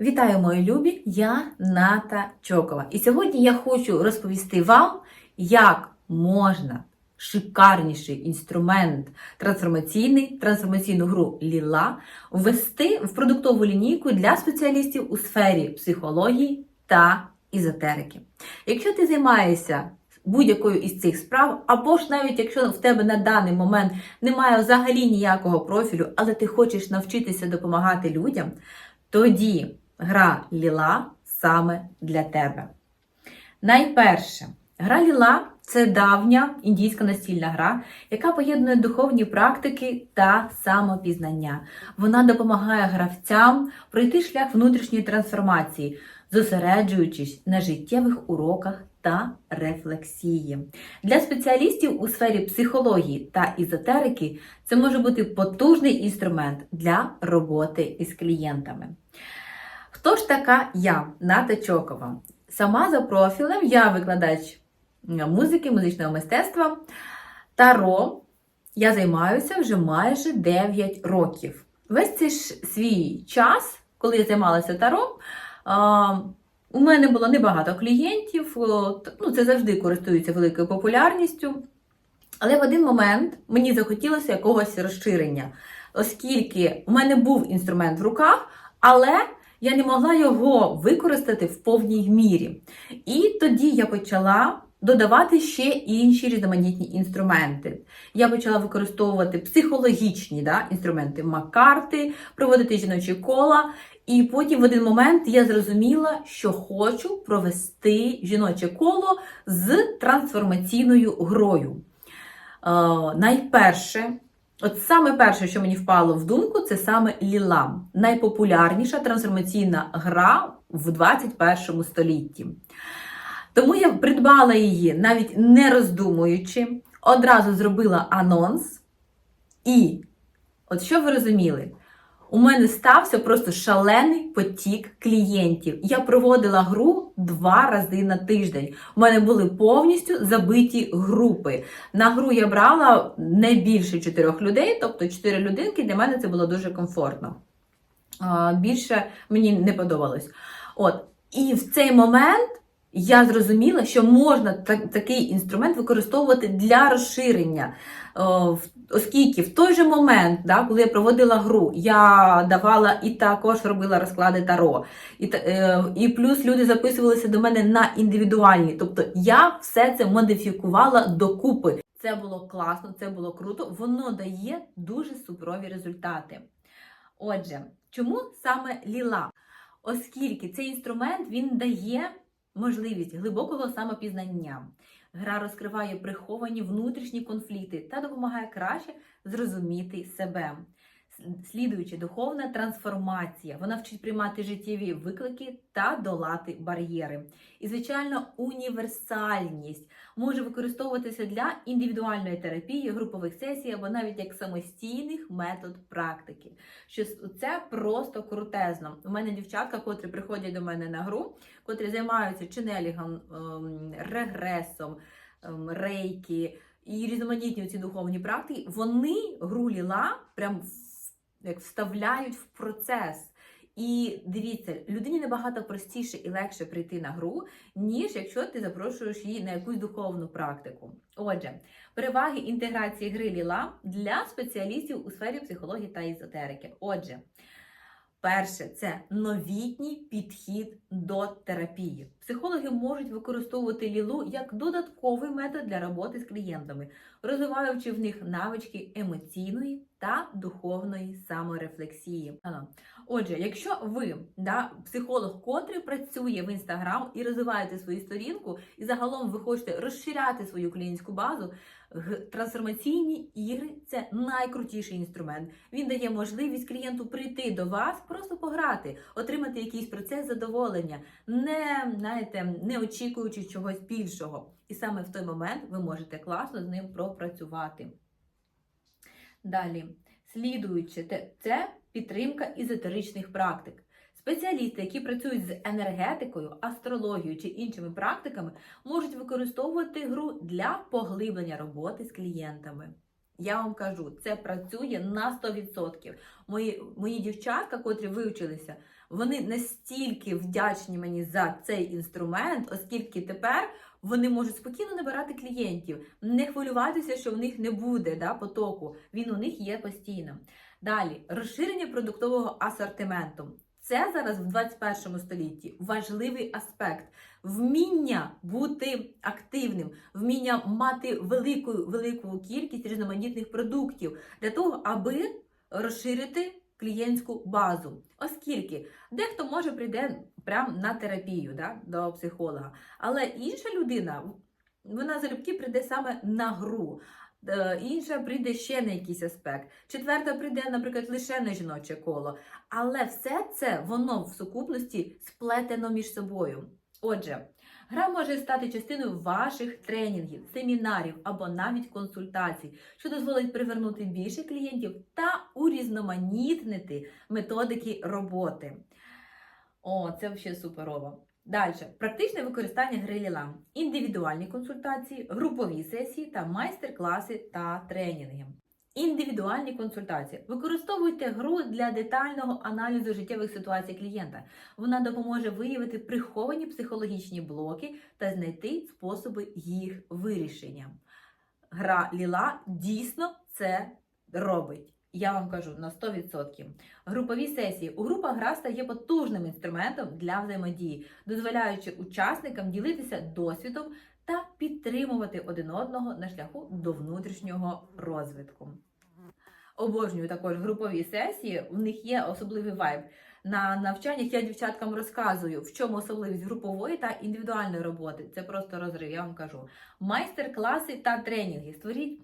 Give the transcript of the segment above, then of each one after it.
Вітаю, мої любі! Я Ната Чокова. І сьогодні я хочу розповісти вам, як можна шикарніший інструмент трансформаційний, трансформаційну гру Ліла ввести в продуктову лінійку для спеціалістів у сфері психології та ізотерики. Якщо ти займаєшся будь-якою із цих справ, або ж навіть якщо в тебе на даний момент немає взагалі ніякого профілю, але ти хочеш навчитися допомагати людям, тоді гра Ліла саме для тебе. Найперше, гра Ліла це давня індійська настільна гра, яка поєднує духовні практики та самопізнання. Вона допомагає гравцям пройти шлях внутрішньої трансформації, зосереджуючись на життєвих уроках та рефлексії. Для спеціалістів у сфері психології та ізотерики це може бути потужний інструмент для роботи із клієнтами. Хто ж така я, Ната Чокова? Сама за профілем я викладач музики, музичного мистецтва. Таро я займаюся вже майже 9 років. Весь цей свій час, коли я займалася таро, у мене було небагато клієнтів, ну, це завжди користується великою популярністю. Але в один момент мені захотілося якогось розширення, оскільки у мене був інструмент в руках, але я не могла його використати в повній мірі. І тоді я почала додавати ще інші різноманітні інструменти. Я почала використовувати психологічні да, інструменти макарти, проводити жіночі кола. І потім в один момент я зрозуміла, що хочу провести жіноче коло з трансформаційною грою. Е, найперше, от саме перше, що мені впало в думку, це саме Лілам, найпопулярніша трансформаційна гра в 21 столітті. Тому я придбала її, навіть не роздумуючи, одразу зробила анонс. І, от що ви розуміли, у мене стався просто шалений потік клієнтів. Я проводила гру два рази на тиждень. У мене були повністю забиті групи. На гру я брала не більше чотирьох людей, тобто чотири людинки для мене це було дуже комфортно. Більше мені не подобалось. От. І в цей момент я зрозуміла, що можна так, такий інструмент використовувати для розширення. Оскільки в той же момент, да, коли я проводила гру, я давала і також робила розклади таро. І е, і плюс люди записувалися до мене на індивідуальні. Тобто я все це модифікувала докупи. Це було класно, це було круто, воно дає дуже супрові результати. Отже, чому саме ліла? Оскільки цей інструмент він дає можливість глибокого самопізнання. Гра розкриває приховані внутрішні конфлікти та допомагає краще зрозуміти себе. Слідуючи духовна трансформація, вона вчить приймати життєві виклики та долати бар'єри. І, звичайно, універсальність може використовуватися для індивідуальної терапії, групових сесій або навіть як самостійний метод практики. Що це просто крутезно. У мене дівчатка, котрі приходять до мене на гру, котрі займаються чинелігом, ем, регресом, ем, рейки і різноманітні ці духовні практики, вони гру ліла прям як вставляють в процес. І дивіться, людині набагато простіше і легше прийти на гру, ніж якщо ти запрошуєш її на якусь духовну практику. Отже, переваги інтеграції гри ліла для спеціалістів у сфері психології та езотерики. Отже, Перше, це новітній підхід до терапії. Психологи можуть використовувати лілу як додатковий метод для роботи з клієнтами, розвиваючи в них навички емоційної та духовної саморефлексії. Отже, якщо ви да, психолог, котрий працює в інстаграм і розвиваєте свою сторінку, і загалом ви хочете розширяти свою клієнтську базу, трансформаційні ігри це найкрутіший інструмент. Він дає можливість клієнту прийти до вас, просто пограти, отримати якийсь процес задоволення, не знаєте, не очікуючи чогось більшого. І саме в той момент ви можете класно з ним пропрацювати. Далі, слідуючи, це підтримка езотеричних практик. Спеціалісти, які працюють з енергетикою, астрологією чи іншими практиками, можуть використовувати гру для поглиблення роботи з клієнтами. Я вам кажу, це працює на 100%. Мої, мої дівчатка, котрі вивчилися, вони настільки вдячні мені за цей інструмент, оскільки тепер вони можуть спокійно набирати клієнтів, не хвилюватися, що в них не буде да, потоку. Він у них є постійно. Далі розширення продуктового асортименту. Це зараз в 21 столітті важливий аспект вміння бути активним, вміння мати велику велику кількість різноманітних продуктів для того, аби розширити клієнтську базу. Оскільки дехто може прийде прямо на терапію да, до психолога, але інша людина вона залюбки прийде саме на гру. Е, Інша прийде ще на якийсь аспект. Четверта прийде, наприклад, лише на жіноче коло. Але все це воно в сукупності сплетено між собою. Отже, гра може стати частиною ваших тренінгів, семінарів або навіть консультацій, що дозволить привернути більше клієнтів та урізноманітнити методики роботи. О, це взагалі суперово. Далі, практичне використання гри Лілам, індивідуальні консультації, групові сесії та майстер-класи та тренінги. Індивідуальні консультації. Використовуйте гру для детального аналізу життєвих ситуацій клієнта. Вона допоможе виявити приховані психологічні блоки та знайти способи їх вирішення. Гра Ліла дійсно це робить. Я вам кажу на 100%. Групові сесії. У групах гра стає потужним інструментом для взаємодії, дозволяючи учасникам ділитися досвідом та підтримувати один одного на шляху до внутрішнього розвитку. Обожнюю також групові сесії. У них є особливий вайб. На навчаннях я дівчаткам розказую, в чому особливість групової та індивідуальної роботи. Це просто розрив, я вам кажу. Майстер-класи та тренінги. Створіть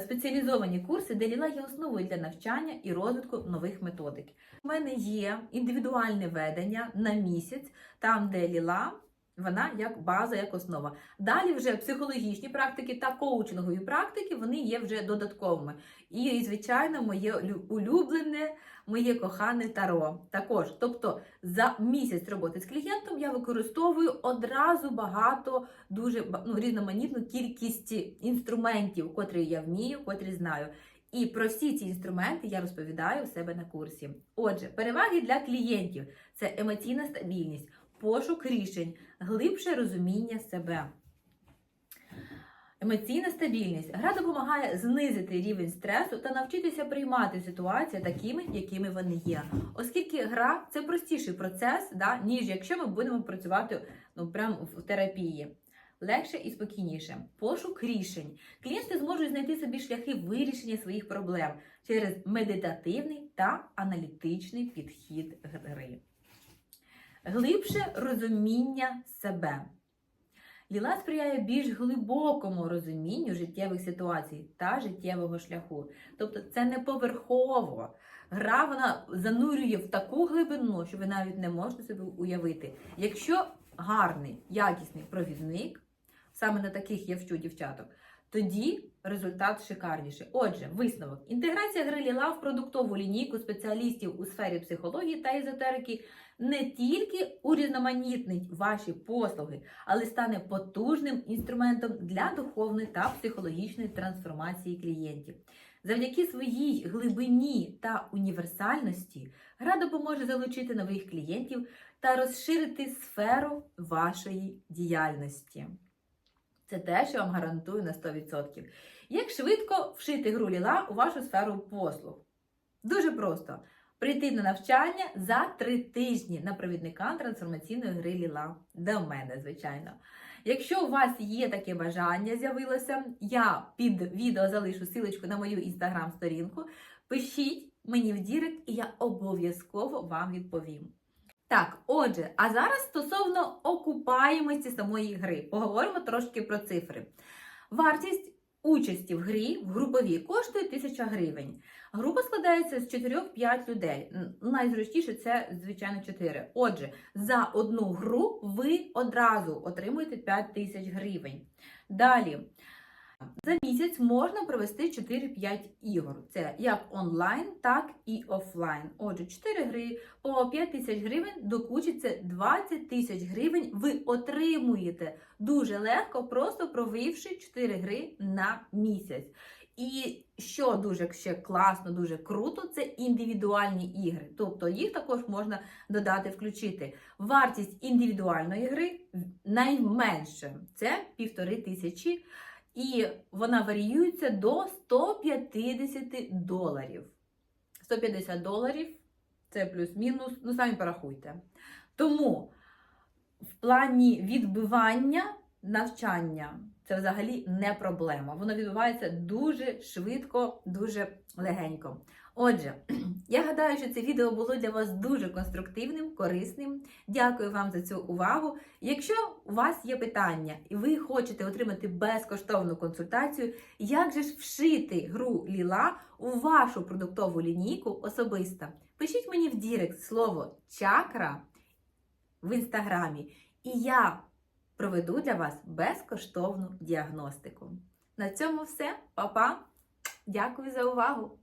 спеціалізовані курси, де ліла є основою для навчання і розвитку нових методик. У мене є індивідуальне ведення на місяць, там, де ліла. Вона як база, як основа. Далі вже психологічні практики та коучингові практики вони є вже додатковими. І, звичайно, моє улюблене, моє кохане таро. Також, тобто, за місяць роботи з клієнтом я використовую одразу багато, дуже ну, різноманітну кількість інструментів, котрі я вмію, котрі знаю. І про всі ці інструменти я розповідаю у себе на курсі. Отже, переваги для клієнтів це емоційна стабільність, пошук рішень, глибше розуміння себе. Емоційна стабільність. Гра допомагає знизити рівень стресу та навчитися приймати ситуації такими, якими вони є. Оскільки гра це простіший процес, да, ніж якщо ми будемо працювати ну, прямо в терапії. Легше і спокійніше. Пошук рішень. Клієнти зможуть знайти собі шляхи вирішення своїх проблем через медитативний та аналітичний підхід гри. Глибше розуміння себе. Ліла сприяє більш глибокому розумінню життєвих ситуацій та життєвого шляху. Тобто це не поверхово. Гра вона занурює в таку глибину, що ви навіть не можете собі уявити. Якщо гарний, якісний провідник, саме на таких я вчу дівчаток, тоді результат шикарніший. Отже, висновок. Інтеграція гри Ліла в продуктову лінійку спеціалістів у сфері психології та езотерики не тільки урізноманітнить ваші послуги, але стане потужним інструментом для духовної та психологічної трансформації клієнтів. Завдяки своїй глибині та універсальності гра допоможе залучити нових клієнтів та розширити сферу вашої діяльності. Це те, що вам гарантую на 100%. Як швидко вшити гру ліла у вашу сферу послуг? Дуже просто. Прийти на навчання за три тижні на провідника трансформаційної гри Ліла. До мене, звичайно. Якщо у вас є таке бажання, з'явилося, я під відео залишу силочку на мою інстаграм-сторінку. Пишіть мені в Дірект, і я обов'язково вам відповім. Так, отже, а зараз стосовно окупаємості самої гри, поговоримо трошки про цифри. Вартість участі в грі в груповій коштує 1000 гривень. Група складається з 4-5 людей. Найзручніше це, звичайно, 4. Отже, за одну гру ви одразу отримуєте 5 тисяч гривень. Далі. За місяць можна провести 4-5 ігор. Це як онлайн, так і офлайн. Отже, 4 гри по 5 тисяч гривень докучиться 20 тисяч гривень. Ви отримуєте дуже легко, просто провівши 4 гри на місяць. І що дуже ще класно, дуже круто, це індивідуальні ігри. Тобто їх також можна додати, включити. Вартість індивідуальної гри найменше це півтори тисячі, і вона варіюється до 150 доларів. 150 доларів це плюс-мінус, ну самі порахуйте. Тому в плані відбивання навчання це взагалі не проблема. Воно відбувається дуже швидко, дуже легенько. Отже, я гадаю, що це відео було для вас дуже конструктивним, корисним. Дякую вам за цю увагу. Якщо у вас є питання і ви хочете отримати безкоштовну консультацію, як же ж вшити гру Ліла у вашу продуктову лінійку особисто, пишіть мені в Дірект слово чакра в інстаграмі, і я проведу для вас безкоштовну діагностику. На цьому все, Па-па! Дякую за увагу!